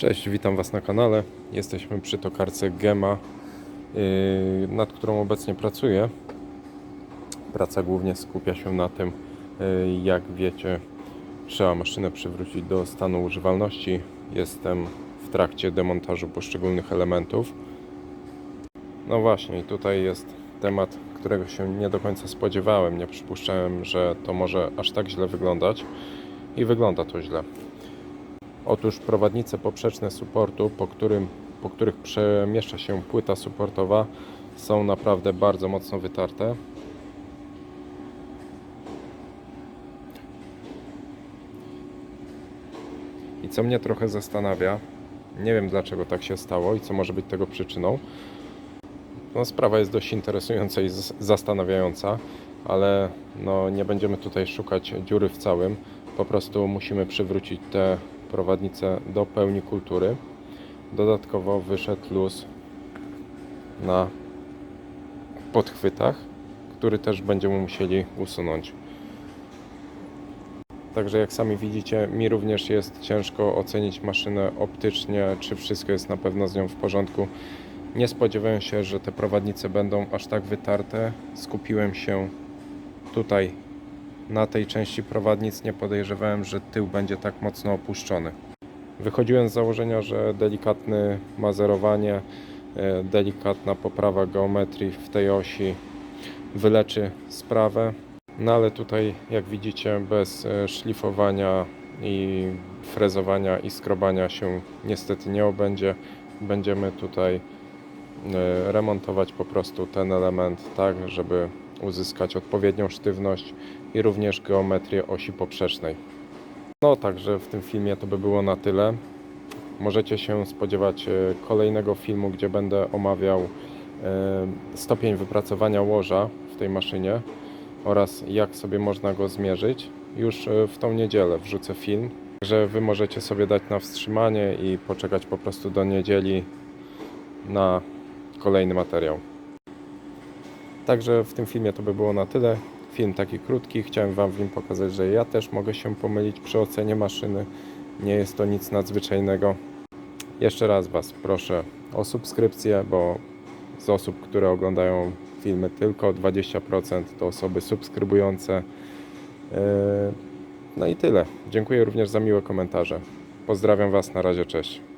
Cześć, witam Was na kanale. Jesteśmy przy tokarce Gema, yy, nad którą obecnie pracuję. Praca głównie skupia się na tym, yy, jak wiecie, trzeba maszynę przywrócić do stanu używalności. Jestem w trakcie demontażu poszczególnych elementów. No właśnie, tutaj jest temat, którego się nie do końca spodziewałem. Nie przypuszczałem, że to może aż tak źle wyglądać. I wygląda to źle. Otóż prowadnice poprzeczne supportu, po, którym, po których przemieszcza się płyta supportowa, są naprawdę bardzo mocno wytarte. I co mnie trochę zastanawia, nie wiem dlaczego tak się stało i co może być tego przyczyną. No, sprawa jest dość interesująca i zastanawiająca, ale no, nie będziemy tutaj szukać dziury w całym. Po prostu musimy przywrócić te prowadnice do pełni kultury. Dodatkowo wyszedł luz na podchwytach, który też będziemy musieli usunąć. Także jak sami widzicie, mi również jest ciężko ocenić maszynę optycznie, czy wszystko jest na pewno z nią w porządku. Nie spodziewałem się, że te prowadnice będą aż tak wytarte. Skupiłem się tutaj na tej części prowadnic. Nie podejrzewałem, że tył będzie tak mocno opuszczony. Wychodziłem z założenia, że delikatne mazerowanie, e, delikatna poprawa geometrii w tej osi wyleczy sprawę. No ale tutaj, jak widzicie, bez e, szlifowania i frezowania i skrobania się niestety nie obędzie. Będziemy tutaj e, remontować po prostu ten element tak, żeby uzyskać odpowiednią sztywność i również geometrię osi poprzecznej. No także w tym filmie to by było na tyle. Możecie się spodziewać e, kolejnego filmu, gdzie będę omawiał e, stopień wypracowania łoża w tej maszynie oraz jak sobie można go zmierzyć. Już e, w tą niedzielę wrzucę film, że Wy możecie sobie dać na wstrzymanie i poczekać po prostu do niedzieli na kolejny materiał. Także w tym filmie to by było na tyle. Film taki krótki, chciałem Wam w nim pokazać, że ja też mogę się pomylić przy ocenie maszyny. Nie jest to nic nadzwyczajnego. Jeszcze raz Was proszę o subskrypcję, bo z osób, które oglądają filmy, tylko 20% to osoby subskrybujące. Yy, No i tyle. Dziękuję również za miłe komentarze. Pozdrawiam Was, na razie, cześć.